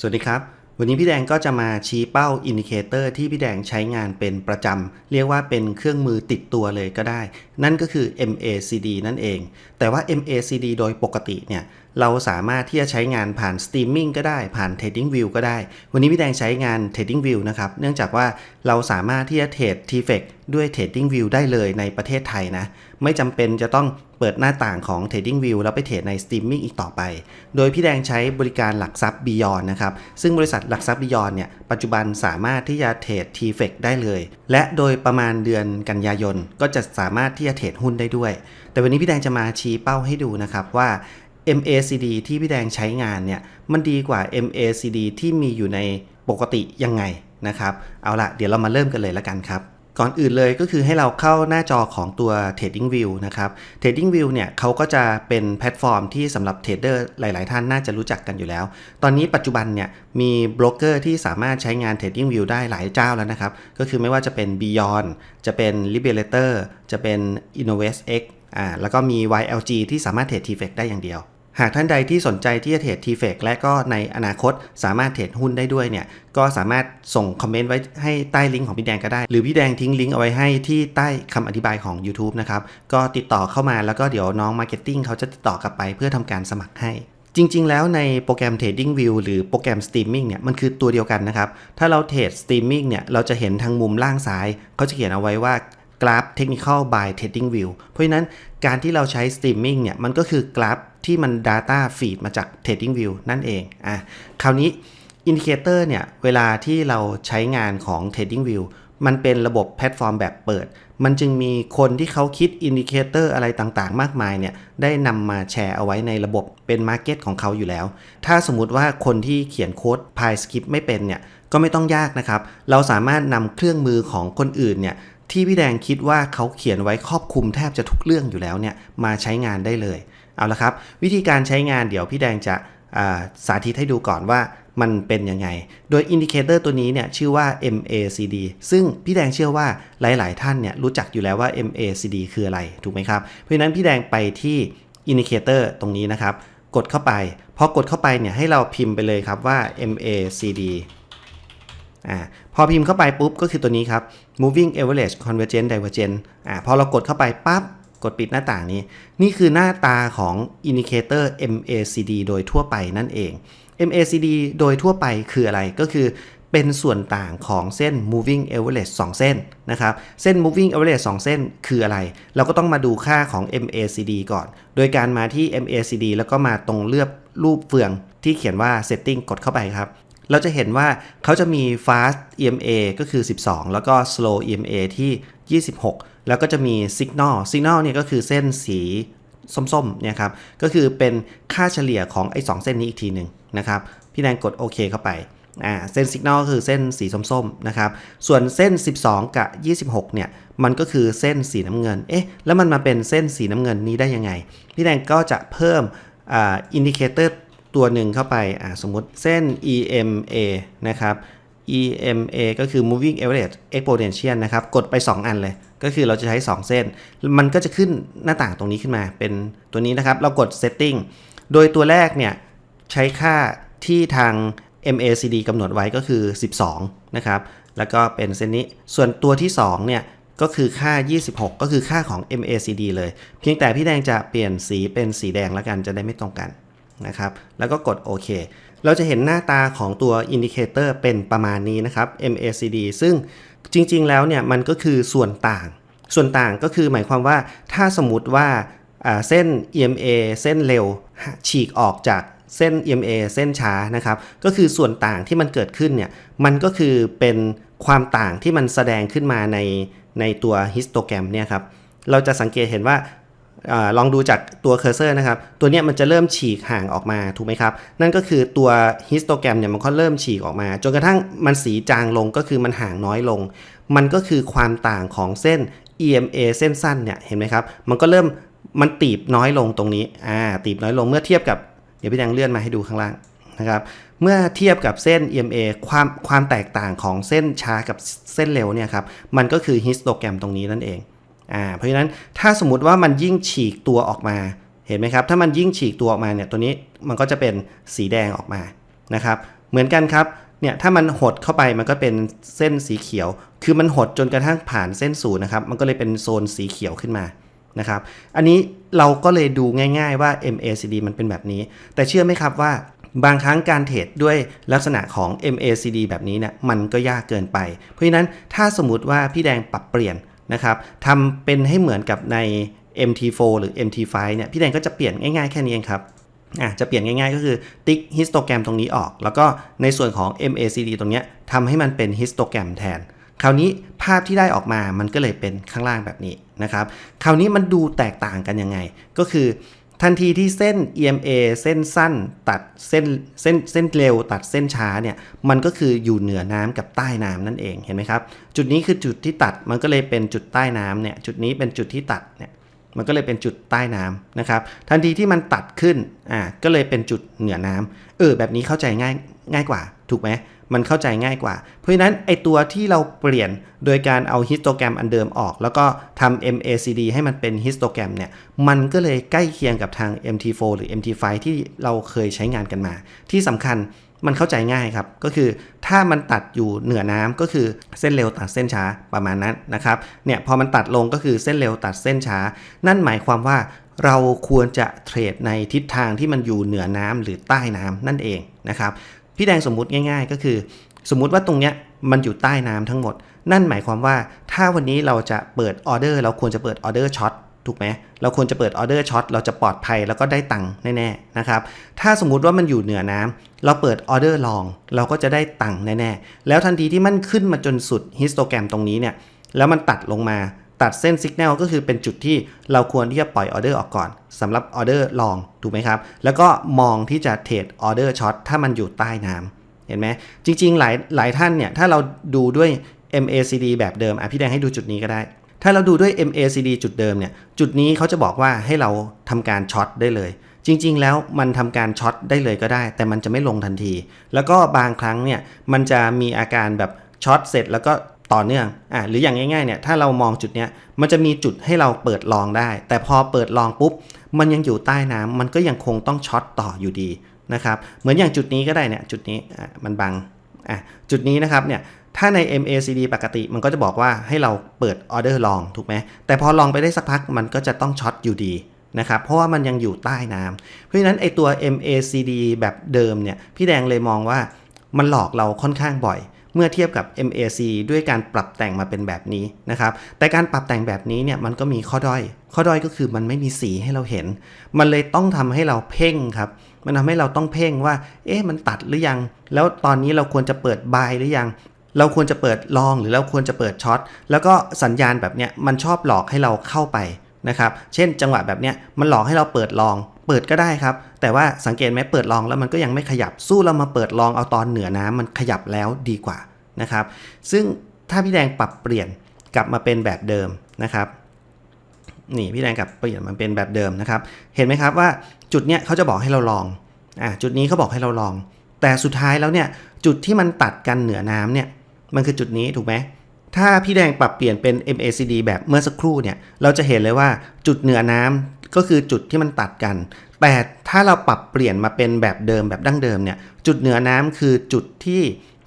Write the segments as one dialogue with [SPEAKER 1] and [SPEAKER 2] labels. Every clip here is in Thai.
[SPEAKER 1] สวัสดีครับ วันนี้พี่แดงก็จะมาชี้เป้าอินดิเคเตอร์ที่พี่แดงใช้งานเป็นประจำ เรียกว่าเป็นเครื่องมือติดตัวเลยก็ได้ นั่นก็คือ MACD นั่นเอง แต่ว่า MACD โดยปกติเนี่ย เราสามารถที่จะใช้งานผ่าน Streaming ก็ได้ผ่าน Trading View ก็ได้ วันนี้พี่แดงใช้งาน Trading View นะครับ เนื่องจากว่าเราสามารถที่จะเทรด TFX ด้วย Trading View ได้เลยในประเทศไทยนะ ไม่จำเป็นจะต้อง ปิดหน้าต่างของ Trading View แล้วไปเทรดใน Streaming อีกต่อไป โดยพี่แดงใช้บริการหลักทรัพย์ Beyond นะครับ ซึ่งบริษัทหลักทรัพย์ Beyond เนี่ย ปัจจุบันสามารถที่จะเทรด TFX ได้เลย และโดยประมาณเดือนกันยายน ก็จะสามารถที่จะเทรดหุ้นได้ด้วย แต่วันนี้พี่แดงจะมาชี้เป้าให้ดูนะครับว่า MACD ที่พี่แดงใช้งานเนี่ย มันดีกว่า MACD ที่มีอยู่ในปกติยังไงนะครับ เอาละเดี๋ยวเรามาเริ่มกันเลยละกันครับ ก่อนอื่นเลยก็คือให้เราเข้าหน้าจอของตัว Trading View นะครับ Trading View เนี่ยเขาก็จะเป็นแพลตฟอร์มที่สำหรับเทรดเดอร์หลาย ๆ ท่านน่าจะรู้จักกันอยู่แล้ว ตอนนี้ปัจจุบันเนี่ยมีโบรกเกอร์ที่สามารถใช้งาน Trading View ได้หลายเจ้าแล้วนะครับ ก็คือไม่ว่าจะเป็น Beyond จะเป็น Liberator จะเป็น InnovestX อ่าแล้วก็มี YLG ที่สามารถเทรด TFX ได้อย่างเดียว หากท่านใดที่สนใจที่จะเทรด TFX และก็ในอนาคตสามารถเทรดหุ้นได้ด้วยเนี่ย ก็สามารถส่งคอมเมนต์ไว้ให้ใต้ลิงก์ของพี่แดงก็ได้ หรือพี่แดงทิ้งลิงก์เอาไว้ให้ที่ใต้คำอธิบายของ YouTube นะครับ ก็ติดต่อเข้ามาแล้วก็เดี๋ยวน้อง Marketing เขาจะติดต่อกลับไปเพื่อทำการสมัครให้ จริง ๆ แล้วในโปรแกรม Trading View หรือโปรแกรม Streaming เนี่ยมันคือตัวเดียวกันนะครับ ถ้าเราเทรด Streaming เนี่ยเราจะเห็นทางมุมล่างซ้ายเขาจะเขียนเอาไว้ว่ากราฟ Technical by Trading View เพราะฉะนั้นการที่เราใช้ Streaming เนี่ยมันก็คือกราฟ ที่มัน Data Feed มาจาก Trading View นั่นเองอะคราวนี้อินดิเคเตอร์เนี่ย เวลาที่เราใช้งานของ Trading View มันเป็นระบบแพลตฟอร์มแบบเปิด มันจึงมีคนที่เขาคิดอินดิเคเตอร์อะไรต่างๆ มากมายเนี่ย ได้นำมาแชร์เอาไว้ในระบบเป็นมาร์เก็ตของเขาอยู่แล้ว ถ้าสมมุติว่าคนที่เขียนโค้ด PyScript ไม่เป็นเนี่ย ก็ไม่ต้องยากนะครับ เราสามารถนำเครื่องมือของคนอื่นเนี่ยที่พี่แดงคิดว่าเขาเขียนไว้ครอบคลุมแทบจะทุกเรื่องอยู่แล้วเนี่ยมาใช้งานได้เลย เอาละครับ วิธีการใช้งานเดี๋ยวพี่แดงจะาสาธิตให้ดูก่อนว่ามันเป็นยังไง โดยอินดิเคเตอร์ตัวนี้เนี่ยชื่อว่า MACD ซึ่งพี่แดงเชื่อว่าหลาย ๆ ท่านเนี่ยรู้จักอยู่แล้วว่า MACD คืออะไร ถูกไหมครับ เพราะฉะนั้นพี่แดงไปที่อินดิเคเตอร์ตรงนี้นะครับ กดเข้าไป พอกดเข้าไปเนี่ยให้เราพิมพ์ไปเลยครับว่า MACD อ่าพอพิมพ์เข้าไปปุ๊บก็คือตัวนี้ครับ moving average convergent divergent อ่าพอเรากดเข้าไปปั๊บ กดปิดหน้าต่างนี้ นี่คือหน้าตาของ indicator MACD โดยทั่วไปนั่นเอง MACD โดยทั่วไปคืออะไรก็คือเป็นส่วนต่างของเส้น moving average 2 เส้นนะครับ เส้น moving average 2 เส้นคืออะไร เราก็ต้องมาดูค่าของ MACD ก่อน โดยการมาที่ MACD แล้วก็มาตรงเลือกรูปเฟืองที่เขียนว่า setting กดเข้าไปครับ เราจะเห็นว่าเขาจะมี fast EMA ก็คือ 12 แล้วก็ slow EMA ที่ 26 แล้วก็จะมี signal signal เนี่ยก็คือเส้นสีส้มๆเนี่ยครับ ก็คือเป็นค่าเฉลี่ยของไอ้2เส้นนี้อีกทีหนึ่งนะครับ พี่แดงกดโอเคเข้าไป อ่า เส้น signal ก็คือเส้นสีส้มๆนะครับ ส่วนเส้น 12 กับ 26 เนี่ย มันก็คือเส้นสีน้ำเงิน เอ๊ะ แล้วมันมาเป็นเส้นสีน้ำเงินนี้ได้ยังไง พี่แดงก็จะเพิ่มอ่าอินดิเคเตอร์ตัวหนึ่งเข้าไป อ่า สมมติเส้น EMA นะครับ EMA ก็คือ moving average exponential นะครับ กดไป 2 อันเลย ก็คือเราจะใช้ 2 เส้น มันก็จะขึ้นหน้าต่างตรงนี้ขึ้นมาเป็นตัวนี้นะครับ เรากด setting โดยตัวแรกเนี่ย ใช้ค่าที่ทาง MACD กำหนดไว้ก็คือ 12 นะครับ แล้วก็เป็นเส้นนี้ ส่วนตัวที่ 2 เนี่ย ก็คือค่า 26 ก็คือค่าของ MACD เลย เพียงแต่พี่แดงจะเปลี่ยนสีเป็นสีแดงแล้วกันจะได้ไม่ตรงกันนะครับ แล้วก็กดโอเค เราจะเห็นหน้าตาของตัวอินดิเคเตอร์เป็นประมาณนี้นะครับ MACD ซึ่งจริงๆ แล้วเนี่ยมันก็คือส่วนต่าง ส่วนต่างก็คือหมายความว่าถ้าสมมติว่าเส้น EMA เส้นเร็วฉีกออกจากเส้น EMA เส้นช้านะครับ ก็คือส่วนต่างที่มันเกิดขึ้นเนี่ย มันก็คือเป็นความต่างที่มันแสดงขึ้นมาในในตัวฮิสโตแกรมเนี่ยครับ เราจะสังเกตเห็นว่า อลองดูจากตัวเคอร์เซอร์นะครับ ตัวเนี้ยมันจะเริ่มฉีกห่างออกมาถูกไหมครับ นั่นก็คือตัวฮิสโตแกรมเนี่ยมันก็เริ่มฉีกออกมา จนกระทั่งมันสีจางลงก็คือมันห่างน้อยลง มันก็คือความต่างของเส้น EMA เส้นสั้นเนี่ยเห็นไหมครับ มันก็เริ่มมันตีบน้อยลงตรงนี้อ่าตีบน้อยลงเมื่อเทียบกับเดี๋ยวพี่แดงเลื่อนมาให้ดูข้างล่างนะครับเมื่อเทียบกับเส้น EMA ความความแตกต่างของเส้นช้ากับเส้นเร็วเนี่ยครับมันก็คือฮิสโตแกรมตรงนี้นั่นเอง อ่าเพราะฉะนั้นถ้าสมมติว่ามันยิ่งฉีกตัวออกมาเห็นไหมครับ ถ้ามันยิ่งฉีกตัวออกมาเนี่ยตัวนี้มันก็จะเป็นสีแดงออกมานะครับ เหมือนกันครับเนี่ยถ้ามันหดเข้าไปมันก็เป็นเส้นสีเขียว คือมันหดจนกระทั่งผ่านเส้นศูนย์นะครับ มันก็เลยเป็นโซนสีเขียวขึ้นมานะครับ อันนี้เราก็เลยดูง่าย ๆว่า MACD มันเป็นแบบนี้ แต่เชื่อไหมครับว่าบางครั้งการเทรดด้วยลักษณะของ MACD แบบนี้เนี่ยมันก็ยากเกินไป เพราะฉะนั้นถ้าสมมติว่าพี่แดงปรับเปลี่ยน นะครับทำเป็นให้เหมือนกับใน MT4 หรือ MT5 เนี่ยพี่แดงก็จะเปลี่ยนง่ายๆแค่นี้เองครับอะจะเปลี่ยนง่ายๆก็คือติ๊กฮิสโตแกรมตรงนี้ออก แล้วก็ในส่วนของ MACD ตรงเนี้ยทำให้มันเป็นฮิสโตแกรมแทน คราวนี้ภาพที่ได้ออกมามันก็เลยเป็นข้างล่างแบบนี้นะครับ คราวนี้มันดูแตกต่างกันยังไง ก็คือ ทันทีที่เส้น EMA เส้นสั้นตัดเส้นเส้นเส้นเร็วตัดเส้นช้าเนี่ยมันก็คืออยู่เหนือน้ำกับใต้น้ำนั่นเองเห็นไหมครับ จุดนี้คือจุดที่ตัดมันก็เลยเป็นจุดใต้น้ำเนี่ยจุดนี้เป็นจุดที่ตัดเนี่ยมันก็เลยเป็นจุดใต้น้ำนะครับ ทันทีที่มันตัดขึ้นอ่าก็เลยเป็นจุดเหนือน้ำเออแบบนี้เข้าใจง่ายง่ายกว่า ถูกไหม มันเข้าใจง่ายกว่า เพราะฉะนั้นไอตัวที่เราเปลี่ยนโดยการเอาฮิสโตแกรมอันเดิมออก แล้วก็ทำ MACD ให้มันเป็นฮิสโตแกรมเนี่ย มันก็เลยใกล้เคียงกับทาง MT4 หรือ MT5 ที่เราเคยใช้งานกันมา ที่สำคัญมันเข้าใจง่ายครับ ก็คือถ้ามันตัดอยู่เหนือน้ำก็คือเส้นเร็วตัดเส้นช้าประมาณนั้นนะครับ เนี่ยพอมันตัดลงก็คือเส้นเร็วตัดเส้นช้า นั่นหมายความว่าเราควรจะเทรดในทิศทางที่มันอยู่เหนือน้ำหรือใต้น้ำนั่นเองนะครับ พี่แดงสมมุติง่าย ๆ ก็คือ สมมุติว่าตรงเนี้ยมันอยู่ใต้น้ำทั้งหมด นั่นหมายความว่าถ้าวันนี้เราจะเปิดออเดอร์เราควรจะเปิดออเดอร์ช็อตถูกไหมเราควรจะเปิดออเดอร์ช็อตเราจะปลอดภัยแล้วก็ได้ตังค์แน่ๆนะครับ ถ้าสมมุติว่ามันอยู่เหนือน้ำเราเปิดออเดอร์ลอง เราก็จะได้ตังค์แน่ๆ แล้วทันทีที่มันขึ้นมาจนสุดฮิสโตแกรมตรงนี้เนี่ย แล้วมันตัดลงมา ตัดเส้นสัญญาณก็คือเป็นจุดที่เราควรที่จะปล่อยออเดอร์ออกก่อนสำหรับออเดอร์ลองถูกไหมครับ แล้วก็มองที่จะเทรดออเดอร์ช็อตถ้ามันอยู่ใต้น้ำเห็นไหมจริงๆ หลายหลายท่านเนี่ยถ้าเราดูด้วย MACD แบบเดิมอะพี่แดงให้ดูจุดนี้ก็ได้ ถ้าเราดูด้วย MACD จุดเดิมเนี่ยจุดนี้เขาจะบอกว่าให้เราทำการช็อตได้เลยจริง ๆ แล้วมันทำการช็อตได้เลยก็ได้ แต่มันจะไม่ลงทันที แล้วก็บางครั้งเนี่ยมันจะมีอาการแบบช็อตเสร็จแล้วก็ ต่อเนื่องอะหรืออย่างง่ายๆเนี่ยถ้าเรามองจุดเนี้ยมันจะมีจุดให้เราเปิดลองได้ แต่พอเปิดลองปุ๊บ มันยังอยู่ใต้น้ำมันก็ยังคงต้องช็อตต่ออยู่ดีนะครับเหมือนอย่างจุดนี้ก็ได้เนี่ยจุดนี้อะมันบังอะจุดนี้นะครับเนี่ยถ้าใน MACD ปกติมันก็จะบอกว่าให้เราเปิดออเดอร์ลองถูกไหมแต่พอลองไปได้สักพักมันก็จะต้องช็อตอยู่ดีนะครับเพราะว่ามันยังอยู่ใต้น้ำเพราะฉะนั้นไอตัว MACD แบบเดิมเนี่ยพี่แดงเลยมองว่ามันหลอกเราค่อนข้างบ่อย เมื่อเทียบกับ MAC ด้วยการปรับแต่งมาเป็นแบบนี้นะครับ แต่การปรับแต่งแบบนี้เนี่ยมันก็มีข้อด้อย ข้อด้อยก็คือมันไม่มีสีให้เราเห็น มันเลยต้องทำให้เราเพ่งครับ มันทำให้เราต้องเพ่งว่า เอ๊ะ มันตัดหรือยัง แล้วตอนนี้เราควรจะเปิดบายหรือยัง เราควรจะเปิดลองหรือเราควรจะเปิดช็อต แล้วก็สัญญาณแบบเนี้ยมันชอบหลอกให้เราเข้าไปนะครับ เช่น จังหวะแบบเนี้ยมันหลอกให้เราเปิดลอง เปิดก็ได้ครับ แต่ว่าสังเกตไหมเปิดลองแล้วมันก็ยังไม่ขยับสู้เรามาเปิดลองเอาตอนเหนือน้ำมันขยับแล้วดีกว่านะครับ ซึ่งถ้าพี่แดงปรับเปลี่ยนกลับมาเป็นแบบเดิมนะครับนี่พี่แดงกลับเปลี่ยนมันเป็นแบบเดิมนะครับ เห็นไหมครับว่าจุดเนี้ยเขาจะบอกให้เราลองอ่าจุดนี้เขาบอกให้เราลอง แต่สุดท้ายแล้วเนี่ยจุดที่มันตัดกันเหนือน้ำเนี่ยมันคือจุดนี้ถูกไหมถ้าพี่แดงปรับเปลี่ยนเป็น MACD แบบเมื่อสักครู่เนี่ย เราจะเห็นเลยว่าจุดเหนือน้ำ ก็คือจุดที่มันตัดกัน แต่ถ้าเราปรับเปลี่ยนมาเป็นแบบเดิมแบบดั้งเดิมเนี่ยจุดเหนือน้ำคือจุดที่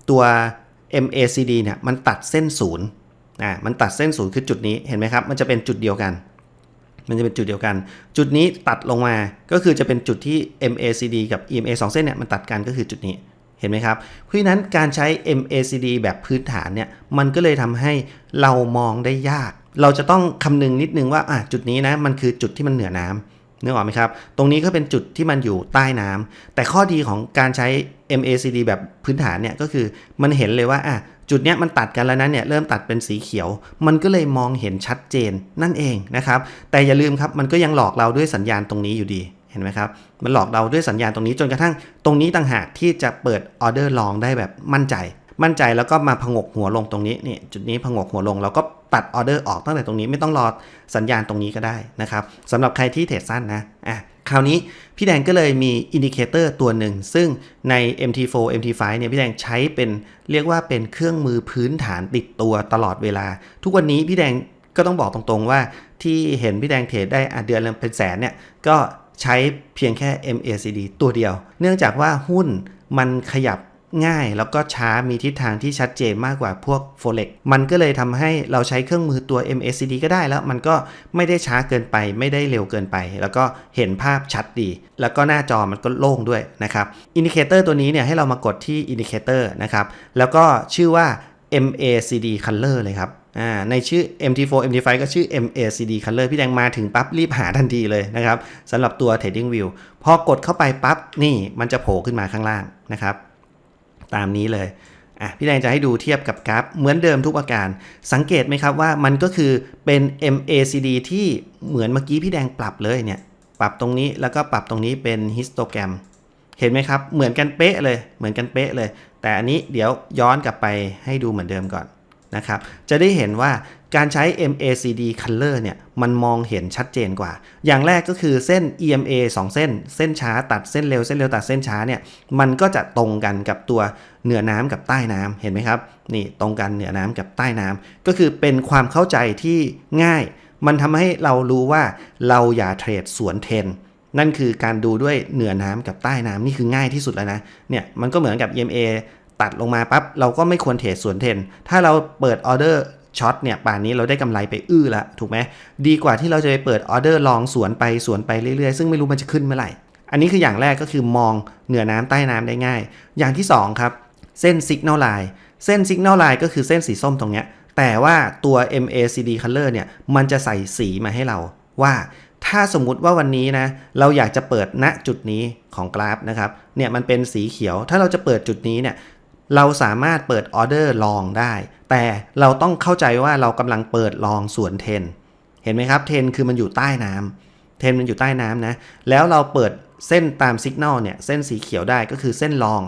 [SPEAKER 1] ตัว MACD เนี่ยมันตัดเส้นศูนย์อ่ามันตัดเส้นศูนย์คือจุดนี้เห็นไหมครับ มันจะเป็นจุดเดียวกัน มันจะเป็นจุดเดียวกัน จุดนี้ตัดลงมาก็คือจะเป็นจุดที่ MACD กับ EMA 2 เส้นเนี่ยมันตัดกันก็คือจุดนี้เห็นไหมครับ เพราะฉะนั้นการใช้ MACD แบบพื้นฐานเนี่ยมันก็เลยทำให้เรามองได้ยาก เราจะต้องคำนึงนิดนึงว่าอะจุดนี้นะมันคือจุดที่มันเหนือน้ำนึกออกไหมครับ ตรงนี้ก็เป็นจุดที่มันอยู่ใต้น้ำแต่ข้อดีของการใช้ MACD แบบพื้นฐานเนี่ยก็คือมันเห็นเลยว่าอะจุดเนี้ยมันตัดกันแล้วนะเนี่ยเริ่มตัดเป็นสีเขียว มันก็เลยมองเห็นชัดเจนนั่นเองนะครับแต่อย่าลืมครับมันก็ยังหลอกเราด้วยสัญญาณตรงนี้อยู่ดีเห็นไหมครับมันหลอกเราด้วยสัญญาณตรงนี้จนกระทั่ง ตรงนี้ต่างหากที่จะเปิดออเดอร์ลองได้แบบมั่นใจ มั่นใจแล้วก็มาผงกหัวลงตรงนี้นี่จุดนี้ผงกหัวลงแล้วก็ตัดออเดอร์ออกตั้งแต่ตรงนี้ไม่ต้องรอสัญญาณตรงนี้ก็ได้นะครับสำหรับใครที่เทรดสั้นนะอะคราวนี้พี่แดงก็เลยมีอินดิเคเตอร์ตัวหนึ่ง ซึ่งใน MT4 MT5 เนี่ยพี่แดงใช้เป็นเรียกว่าเป็นเครื่องมือพื้นฐานติดตัวตลอดเวลา ทุกวันนี้พี่แดงก็ต้องบอกตรงๆว่าที่เห็นพี่แดงเทรดได้อเดือนละเป็นแสนเนี่ยก็ใช้เพียงแค่ MACD ตัวเดียว เนื่องจากว่าหุ้นมันขยับ ง่าย แล้วก็ช้ามีทิศทางที่ชัดเจนมากกว่าพวก Forex มันก็เลยทำให้เราใช้เครื่องมือตัว MACD ก็ได้แล้วมันก็ไม่ได้ช้าเกินไป ไม่ได้เร็วเกินไป แล้วก็เห็นภาพชัดดี แล้วก็หน้าจอมันก็โล่งด้วยนะครับอินดิเคเตอร์ตัวนี้เนี่ยให้เรามากดที่อินดิเคเตอร์นะครับแล้วก็ชื่อว่า MACD Color เลยครับในชื่อ MT4 MT5 ก็ชื่อ MACD Color พี่แดงมาถึงปั๊บรีบหาทันทีเลยนะครับสำหรับตัว Trading View พอกดเข้าไปปั๊บนี่มันจะโผล่ขึ้นมาข้างล่างนะครับ ตามนี้เลยอะพี่แดงจะให้ดูเทียบกับกราฟเหมือนเดิมทุกประการ สังเกตไหมครับว่ามันก็คือเป็น MACD ที่เหมือนเมื่อกี้พี่แดงปรับเลยเนี่ยปรับตรงนี้แล้วก็ปรับตรงนี้เป็นฮิสโตแกรมเห็นไหมครับ เหมือนกันเป๊ะเลยเหมือนกันเป๊ะเลย แต่อันนี้เดี๋ยวย้อนกลับไปให้ดูเหมือนเดิมก่อนนะครับ จะได้เห็นว่า การใช้ MACD Color เนี่ยมันมองเห็นชัดเจนกว่า อย่างแรกก็คือเส้น EMA 2 เส้น เส้นช้าตัดเส้นเร็วเส้นเร็วตัดเส้นช้าเนี่ยมันก็จะตรงกันกับตัวเหนือน้ำกับใต้น้ำเห็นไหมครับนี่ตรงกันเหนือน้ำกับใต้น้ำก็คือเป็นความเข้าใจที่ง่าย มันทำให้เรารู้ว่าเราอย่าเทรดสวนเทรนนั่นคือการดูด้วยเหนือน้ำกับใต้น้ำนี่คือง่ายที่สุดแล้วนะเนี่ยมันก็เหมือนกับ EMA ตัดลงมาปั๊บเราก็ไม่ควรเทรดสวนเทรนถ้าเราเปิดออเดอร์ ช็อตเนี่ยป่านนี้เราได้กำไรไปอื้อละถูกไหมดีกว่าที่เราจะไปเปิดออเดอร์ลองสวนไปสวนไปเรื่อยๆ ซึ่งไม่รู้มันจะขึ้นเมื่อไหร่ อันนี้คืออย่างแรกก็คือมองเหนือน้ำใต้น้ำได้ง่าย อย่างที่สองครับ เส้น Signal Line เส้น Signal Line ก็คือเส้นสีส้มตรงเนี้ยแต่ว่าตัว MACD Color เนี่ยมันจะใส่สีมาให้เราว่าถ้าสมมุติว่าวันนี้นะเราอยากจะเปิดณจุดนี้ของกราฟนะครับเนี่ยมันเป็นสีเขียว ถ้าเราจะเปิดจุดนี้เนี่ย เราสามารถเปิดออเดอร์ลองได้ แต่เราต้องเข้าใจว่าเรากำลังเปิดลองสวนเทน เห็นไหมครับเทนคือมันอยู่ใต้น้ำเทนมันอยู่ใต้น้ำนะ แล้วเราเปิดเส้นตามสัญญาณเนี่ยเส้นสีเขียวได้ก็คือเส้นลอง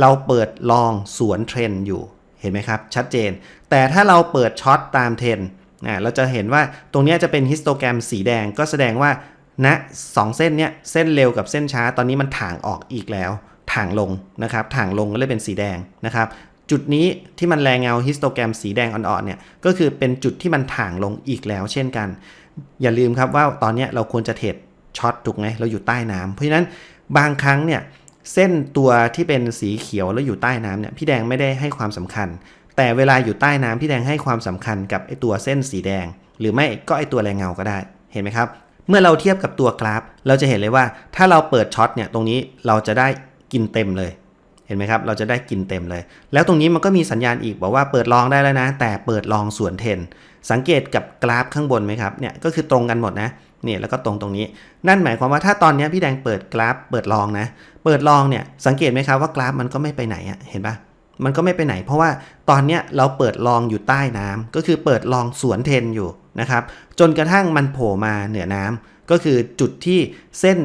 [SPEAKER 1] เราเปิดลองสวนเทรนอยู่ เห็นไหมครับ ชัดเจน แต่ถ้าเราเปิดช็อตตามเทรนนะเราจะเห็นว่าตรงนี้จะเป็นฮิสโตแกรมสีแดงก็แสดงว่าณสองเส้นเนี้ยเส้นเร็วกับเส้นช้าตอนนี้มันถ่างออกอีกแล้ว ถ่างลงนะครับถ่างลงก็เลยเป็นสีแดงนะครับ จุดนี้ที่มันแรงเงาฮิสโตแกรมสีแดงอ่อนๆเนี่ยก็คือเป็นจุดที่มันถ่างลงอีกแล้วเช่นกัน อย่าลืมครับว่าตอนนี้เราควรจะเทรดช็อตถูกไหมเราอยู่ใต้น้ำเพราะฉะนั้นบางครั้งเนี่ยเส้นตัวที่เป็นสีเขียวแล้วอยู่ใต้น้ำเนี่ยพี่แดงไม่ได้ให้ความสำคัญ แต่เวลาอยู่ใต้น้ำพี่แดงให้ความสำคัญกับไอตัวเส้นสีแดง หรือไม่ก็ไอตัวแรงเงาก็ได้เห็นไหมครับ เมื่อเราเทียบกับตัวกราฟ เราจะเห็นเลยว่าถ้าเราเปิดช็อตเนี่ยตรงนี้เราจะได้ กินเต็มเลย เห็นไหมครับ เราจะได้กินเต็มเลย แล้วตรงนี้มันก็มีสัญญาณอีกบอกว่าเปิดลองได้แล้วนะ แต่เปิดลองสวนเทน สังเกตกับกราฟข้างบนไหมครับ เนี่ยก็คือตรงกันหมดนะ นี่แล้วก็ตรงตรงนี้ นั่นหมายความว่าถ้าตอนนี้พี่แดงเปิดกราฟ เปิดลองนะ เปิดลองเนี่ย สังเกตไหมครับว่ากราฟมันก็ไม่ไปไหนอะเห็นปะมันก็ไม่ไปไหน เพราะว่าตอนนี้เราเปิดลองอยู่ใต้น้ำก็คือเปิดลองสวนเทนอยู่นะครับ จนกระทั่งมันโผล่มาเหนือน้ำก็คือจุดที่เส้น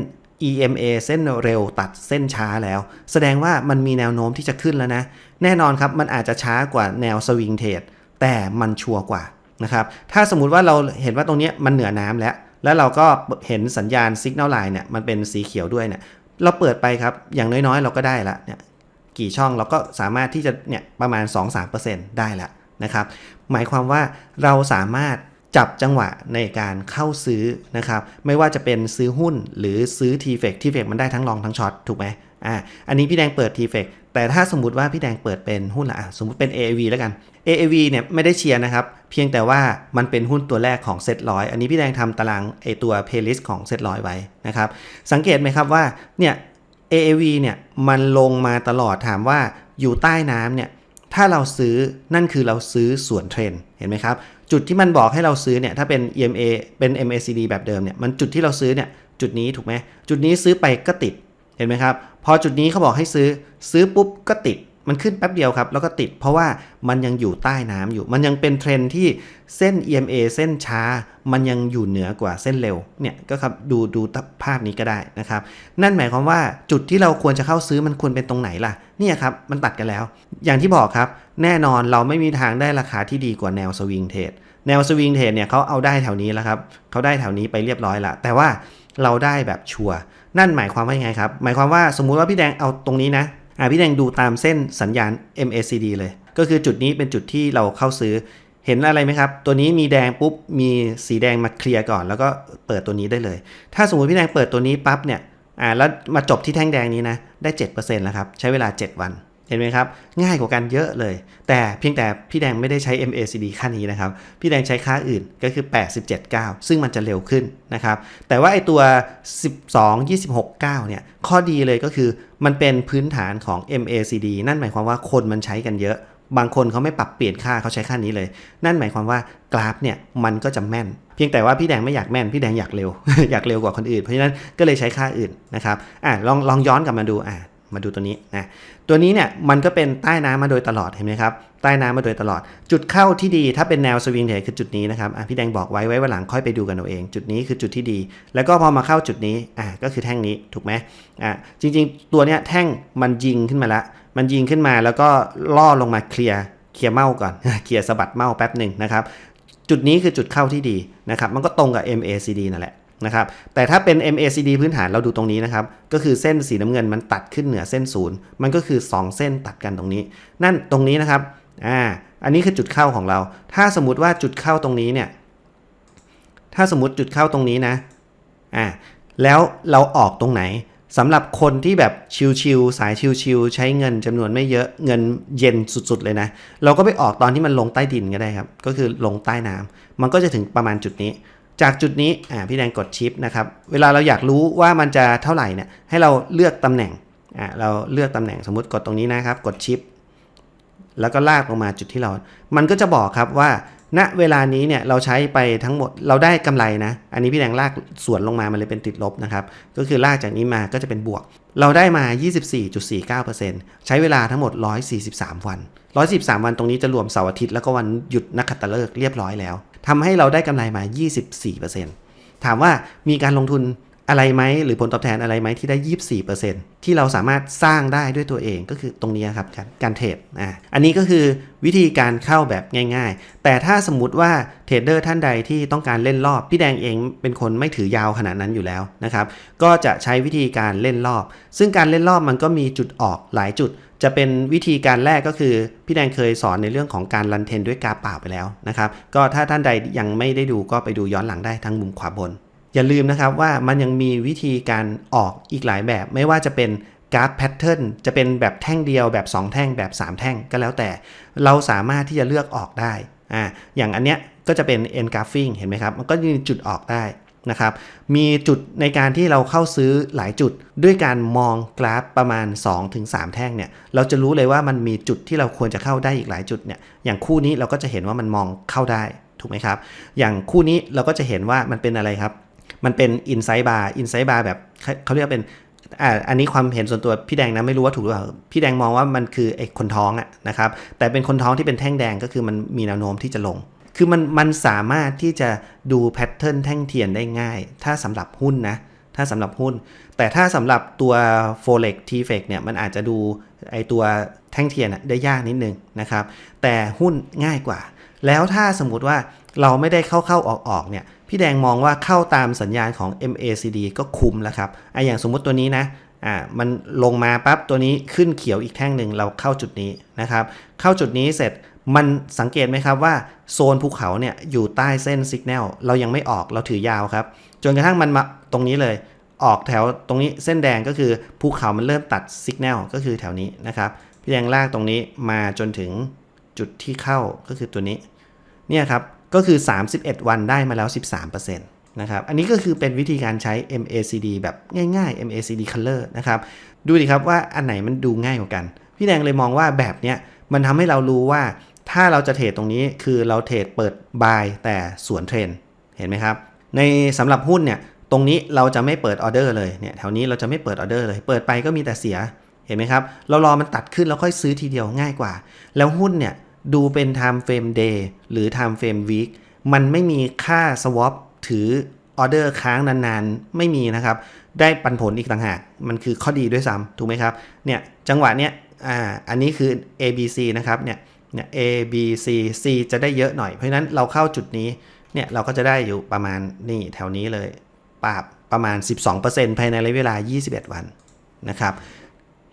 [SPEAKER 1] EMA เส้นเร็วตัดเส้นช้าแล้ว แสดงว่ามันมีแนวโน้มที่จะขึ้นแล้วนะ แน่นอนครับมันอาจจะช้ากว่าแนวสวิงเทรดแต่มันชัวร์กว่านะครับถ้าสมมุติว่าเราเห็นว่าตรงนี้มันเหนือน้ำแล้ว แล้วเราก็เห็นสัญญาณ Signal Line เนี่ยมันเป็นสีเขียวด้วยเนี่ยเราเปิดไปครับอย่างน้อยๆ เราก็ได้ละเนี่ยกี่ช่องเราก็สามารถที่จะเนี่ยประมาณ 2-3%ได้ละนะครับหมายความว่าเราสามารถ จับจังหวะในการเข้าซื้อนะครับ ไม่ว่าจะเป็นซื้อหุ้นหรือซื้อ t f e c t f e c มันได้ทั้งลองทั้งช็อตถูกไหมอ่าอันนี้พี่แดงเปิด t f e c แต่ถ้าสมมติว่าพี่แดงเปิดเป็นหุ้นละอะสมมติเป็น AAV แล้วกัน AAV เนี่ยไม่ได้เชียร์นะครับ เพียงแต่ว่ามันเป็นหุ้นตัวแรกของเซตร้อยอันนี้พี่แดงทำตารางไอตัว playlist ของเซตร้อยไว้นะครับ สังเกตไหมครับว่าเนี่ย AAV เนี่ยมันลงมาตลอดถามว่าอยู่ใต้น้ำเนี่ยถ้าเราซื้อนั่นคือเราซื้อส่วนเทรนเห็นไหมครับ จุดที่มันบอกให้เราซื้อเนี่ยถ้าเป็น EMA เป็น MACD แบบเดิมเนี่ยมันจุดที่เราซื้อเนี่ยจุดนี้ถูกไหมจุดนี้ซื้อไปก็ติดเห็นไหมครับ พอจุดนี้เขาบอกให้ซื้อซื้อปุ๊บก็ติด มันขึ้นแป๊บเดียวครับ แล้วก็ติดเพราะว่ามันยังอยู่ใต้น้ำอยู่ มันยังเป็นเทรนที่เส้น EMA เส้นช้า มันยังอยู่เหนือกว่าเส้นเร็วเนี่ยก็ครับดูดูภาพนี้ก็ได้นะครับ นั่นหมายความว่าจุดที่เราควรจะเข้าซื้อมันควรเป็นตรงไหนล่ะเนี่ยครับมันตัดกันแล้ว อย่างที่บอกครับ แน่นอนเราไม่มีทางได้ราคาที่ดีกว่าแนวสวิงเทรดแนวสวิงเทรดเนี่ยเขาเอาได้แถวนี้แล้วครับเขาได้แถวนี้ไปเรียบร้อยละแต่ว่าเราได้แบบชัวร์นั่นหมายความว่ายังไงครับ หมายความว่าสมมุติว่าพี่แดงเอาตรงนี้นะ อะพี่แดงดูตามเส้นสัญญาณ MACD เลย ก็คือจุดนี้เป็นจุดที่เราเข้าซื้อเห็นอะไรไหมครับ ตัวนี้มีแดงปุ๊บมีสีแดงมาเคลียร์ก่อน แล้วก็เปิดตัวนี้ได้เลย ถ้าสมมติพี่แดงเปิดตัวนี้ปั๊บเนี่ยอ่าแล้วมาจบที่แท่งแดงนี้นะได้ 7%แล้วครับ ใช้เวลา 7 วัน เห็นไหมครับ ง่ายกว่ากันเยอะเลย แต่เพียงแต่พี่แดงไม่ได้ใช้ MACD ค่านี้นะครับ พี่แดงใช้ค่าอื่นก็คือ 87.9 ซึ่งมันจะเร็วขึ้นนะครับ แต่ว่าไอตัว 12 26 9 เนี่ย ข้อดีเลยก็คือมันเป็นพื้นฐานของ MACD นั่นหมายความว่าคนมันใช้กันเยอะ บางคนเขาไม่ปรับเปลี่ยนค่าเขาใช้ค่านี้เลย นั่นหมายความว่ากราฟเนี่ยมันก็จะแม่น เพียงแต่ว่าพี่แดงไม่อยากแม่น พี่แดงอยากเร็ว อยากเร็วกว่าคนอื่น เพราะฉะนั้นก็เลยใช้ค่าอื่นนะครับ อะลองลองย้อนกลับมาดูอะ มาดูตัวนี้นะตัวนี้เนี่ยมันก็เป็นใต้น้ำมาโดยตลอดเห็นไหมครับใต้น้ำมาโดยตลอด จุดเข้าที่ดีถ้าเป็นแนวสวิงเทรดคือจุดนี้นะครับพี่แดงบอกไว้ไว้วันหลังค่อยไปดูกันเอาเอง จุดนี้คือจุดที่ดี แล้วก็พอมาเข้าจุดนี้อะก็คือแท่งนี้ถูกไหมอะจริงๆ ตัวเนี้ยแท่งมันยิงขึ้นมาละมันยิงขึ้นมาแล้วก็ล่อลงมาเคลียร์เคลียร์เมาก่อนเคลียร์สะบัดเมาแป๊บหนึ่งนะครับจุดนี้คือจุดเข้าที่ดีนะครับมันก็ตรงกับ MACD นั่นแหละ นะครับแต่ถ้าเป็น MACD พื้นฐานเราดูตรงนี้นะครับ ก็คือเส้นสีน้ำเงินมันตัดขึ้นเหนือเส้นศูนย์มันก็คือ 2 เส้นตัดกันตรงนี้ นั่นตรงนี้นะครับอ่าอันนี้คือจุดเข้าของเรา ถ้าสมมติว่าจุดเข้าตรงนี้เนี่ยถ้าสมมติจุดเข้าตรงนี้นะอ่าแล้วเราออกตรงไหนสำหรับคนที่แบบชิลๆสายชิลๆใช้เงินจำนวนไม่เยอะเงินเย็นสุดๆเลยนะ เราก็ไปออกตอนที่มันลงใต้ดินก็ได้ครับ ก็คือลงใต้น้ำมันก็จะถึงประมาณจุดนี้ จากจุดนี้อ่าพี่แดงกดชิปนะครับ เวลาเราอยากรู้ว่ามันจะเท่าไหร่เนี่ยให้เราเลือกตำแหน่งอ่าเราเลือกตำแหน่งสมมุติกดตรงนี้นะครับ กดชิป แล้วก็ลากลงมาจุดที่เรา มันก็จะบอกครับว่าณเวลานี้เนี่ยเราใช้ไปทั้งหมดเราได้กำไรนะ อันนี้พี่แดงลากส่วนลงมามันเลยเป็นติดลบนะครับ ก็คือลากจากนี้มาก็จะเป็นบวก เราได้มา 24.49%ใช้เวลาทั้งหมด 143 วัน 143 วันตรงนี้จะรวมเสาร์อาทิตย์แล้วก็วันหยุดนักขัตฤกษ์เรียบร้อยแล้ว ทำให้เราได้กำไรมา 24%ถามว่ามีการลงทุนอะไรไหมหรือผลตอบแทนอะไรไหมที่ได้ 24%ที่เราสามารถสร้างได้ด้วยตัวเองก็คือตรงนี้ครับการเทรดอ่าอันนี้ก็คือวิธีการเข้าแบบง่ายๆ แต่ถ้าสมมติว่าเทรดเดอร์ท่านใดที่ต้องการเล่นรอบ พี่แดงเองเป็นคนไม่ถือยาวขนาดนั้นอยู่แล้วนะครับ ก็จะใช้วิธีการเล่นรอบ ซึ่งการเล่นรอบมันก็มีจุดออกหลายจุด จะเป็นวิธีการแรกก็คือ พี่แดงเคยสอนในเรื่องของการรันเทนด้วยกาเปล่าไปแล้วนะครับ ก็ถ้าท่านใดยังไม่ได้ดูก็ไปดูย้อนหลังได้ทั้งมุมขวาบน อย่าลืมนะครับว่ามันยังมีวิธีการออกอีกหลายแบบ ไม่ว่าจะเป็นกราฟแพทเทิร์นจะเป็นแบบแท่งเดียวแบบ 2 แท่งแบบ 3 แท่งก็แล้วแต่ เราสามารถที่จะเลือกออกได้อ่าอย่างอันเนี้ยก็จะเป็น end graphing เห็นไหมครับ มันก็มีจุดออกได้ นะครับ มีจุดในการที่เราเข้าซื้อหลายจุด ด้วยการมองกราฟประมาณ 2-3 แท่งเนี่ย เราจะรู้เลยว่ามันมีจุดที่เราควรจะเข้าได้อีกหลายจุดเนี่ย อย่างคู่นี้เราก็จะเห็นว่ามันมองเข้าได้ ถูกไหมครับ อย่างคู่นี้เราก็จะเห็นว่ามันเป็นอะไรครับ มันเป็น inside bar inside bar แบบเขาเรียกว่าเป็นอ่าอันนี้ความเห็นส่วนตัวพี่แดงนะไม่รู้ว่าถูกหรือเปล่าพี่แดงมองว่ามันคือไอ้คนท้องอะนะครับแต่เป็นคนท้องที่เป็นแท่งแดงก็คือมันมีแนวโน้มที่จะลง คือมันมันสามารถที่จะดูแพทเทิร์นแท่งเทียนได้ง่าย ถ้าสำหรับหุ้นนะ ถ้าสำหรับหุ้น แต่ถ้าสำหรับตัว forex t f e x เนี่ยมันอาจจะดูไอตัวแท่งเทียนได้ยากนิดนึงนะครับ แต่หุ้นง่ายกว่า แล้วถ้าสมมุติว่าเราไม่ได้เข้าเข้าออกออกเนี่ยพี่แดงมองว่าเข้าตามสัญญาณของ MACD ก็คุมแล้วครับไออย่างสมมุติตัวนี้นะอ่ามันลงมาปั๊บตัวนี้ขึ้นเขียวอีกแท่งหนึ่งเราเข้าจุดนี้นะครับ เข้าจุดนี้เสร็จ มันสังเกตไหมครับว่าโซนภูเขาเนี่ยอยู่ใต้เส้นสัญญาณเรายังไม่ออกเราถือยาวครับ จนกระทั่งมันมาตรงนี้เลย ออกแถวตรงนี้เส้นแดงก็คือภูเขามันเริ่มตัดสัญญาณก็คือแถวนี้นะครับพี่แดงลากตรงนี้มาจนถึงจุดที่เข้าก็คือตัวนี้เนี่ยครับก็คือ 31 วันได้มาแล้ว 13%นะครับอันนี้ก็คือเป็นวิธีการใช้ MACD แบบง่ายๆ MACD color นะครับดูดิครับว่าอันไหนมันดูง่ายกว่ากัน พี่แดงเลยมองว่าแบบเนี้ยมันทำให้เรารู้ว่า ถ้าเราจะเทรดตรงนี้คือเราเทรดเปิด buy แต่สวนเทรนเห็นไหมครับ ในสำหรับหุ้นเนี่ยตรงนี้เราจะไม่เปิดออเดอร์เลยเนี่ยแถวนี้เราจะไม่เปิดออเดอร์เลย เปิดไปก็มีแต่เสียเห็นไหมครับ เรารอมันตัดขึ้นแล้วค่อยซื้อทีเดียวง่ายกว่า แล้วหุ้นเนี่ยดูเป็น time frame day หรือ time frame week มันไม่มีค่า swap ถือออเดอร์ค้างนานๆ ไม่มีนะครับ ได้ปันผลอีกต่างหาก มันคือข้อดีด้วยซ้ำถูกไหมครับ เนี่ย จังหวะเนี้ย อ่า อันนี้คือ A B C นะครับ เนี่ย เนี่ย A B C C จะได้เยอะหน่อย เพราะนั้นเราเข้าจุดนี้ เนี่ยเราก็จะได้อยู่ประมาณนี่แถวนี้เลย ปราบประมาณ 12%ภายในระยะเวลา 21 วันนะครับ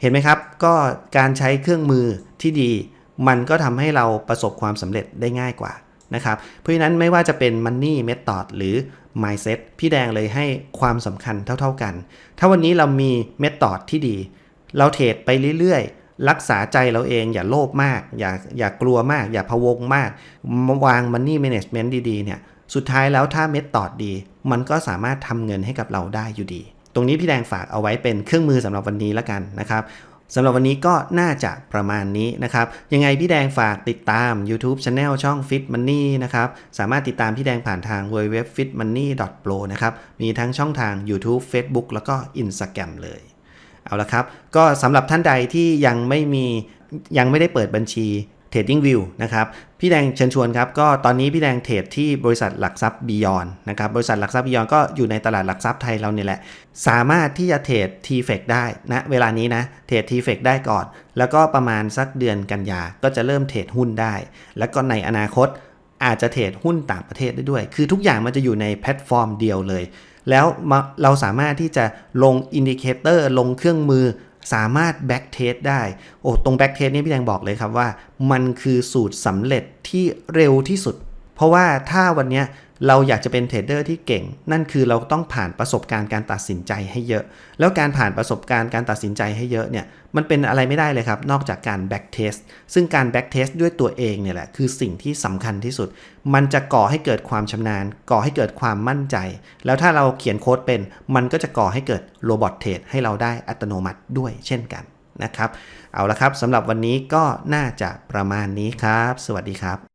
[SPEAKER 1] เห็นไหมครับ ก็การใช้เครื่องมือที่ดี มันก็ทำให้เราประสบความสำเร็จได้ง่ายกว่านะครับ เพราะฉะนั้นไม่ว่าจะเป็น Money Method หรือ Mindset พี่แดงเลยให้ความสำคัญเท่าๆกัน ถ้าวันนี้เรามี Method ที่ดี เราเทรดไปเรื่อย รักษาใจเราเองอย่าโลภมาก อย่าอย่ากลัวมาก อย่าพะวงมากมาวาง Money Management ดีๆเนี่ยสุดท้ายแล้วถ้าเม็ดตอดดี มันก็สามารถทำเงินให้กับเราได้อยู่ดี ตรงนี้พี่แดงฝากเอาไว้เป็นเครื่องมือสำหรับวันนี้แล้วกันนะครับสำหรับวันนี้ก็น่าจะประมาณนี้นะครับ ยังไงพี่แดงฝากติดตาม YouTube Channel ช่อง Fit Money นะครับ สามารถติดตามพี่แดงผ่านทาง www.fitmoney.pro นะครับ มีทั้งช่องทาง YouTube Facebook แล้วก็ Instagram เลย เอาละครับ ก็สำหรับท่านใดที่ยังไม่มียังไม่ได้เปิดบัญชี Trading View นะครับ พี่แดงเชิญชวนครับ ก็ตอนนี้พี่แดงเทรดที่บริษัทหลักทรัพย์ Beyond นะครับ บริษัทหลักทรัพย์ Beyond ก็อยู่ในตลาดหลักทรัพย์ไทยเราเนี่ยแหละ สามารถที่จะเทรด t f e c ได้นะเวลานี้นะ เทรด t f e c ได้ก่อน แล้วก็ประมาณสักเดือนกันยา ก็จะเริ่มเทรดหุ้นได้ แล้วก็ในอนาคตอาจจะเทรดหุ้นต่างประเทศได้ด้วย คือทุกอย่างมันจะอยู่ในแพลตฟอร์มเดียวเลย แล้วเราสามารถที่จะลงอินดิเคเตอร์ลงเครื่องมือสามารถแบ็กเทสได้ โอ้ ตรงแบ็กเทสนี่พี่แดงบอกเลยครับว่า มันคือสูตรสำเร็จที่เร็วที่สุด เพราะว่าถ้าวันนี้เราอยากจะเป็นเทรดเดอร์ที่เก่ง นั่นคือเราต้องผ่านประสบการณ์การตัดสินใจให้เยอะ แล้วการผ่านประสบการณ์การตัดสินใจให้เยอะเนี่ยมันเป็นอะไรไม่ได้เลยครับ นอกจากการแบ็กเทสซึ่งการแบ็กเทสด้วยตัวเองเนี่ยแหละคือสิ่งที่สำคัญที่สุด มันจะก่อให้เกิดความชำนาญ ก่อให้เกิดความมั่นใจ แล้วถ้าเราเขียนโค้ดเป็น มันก็จะก่อให้เกิดโรบอทเทรดให้เราได้อัตโนมัติด้วยเช่นกันนะครับ เอาละครับสำหรับวันนี้ก็น่าจะประมาณนี้ครับ สวัสดีครับ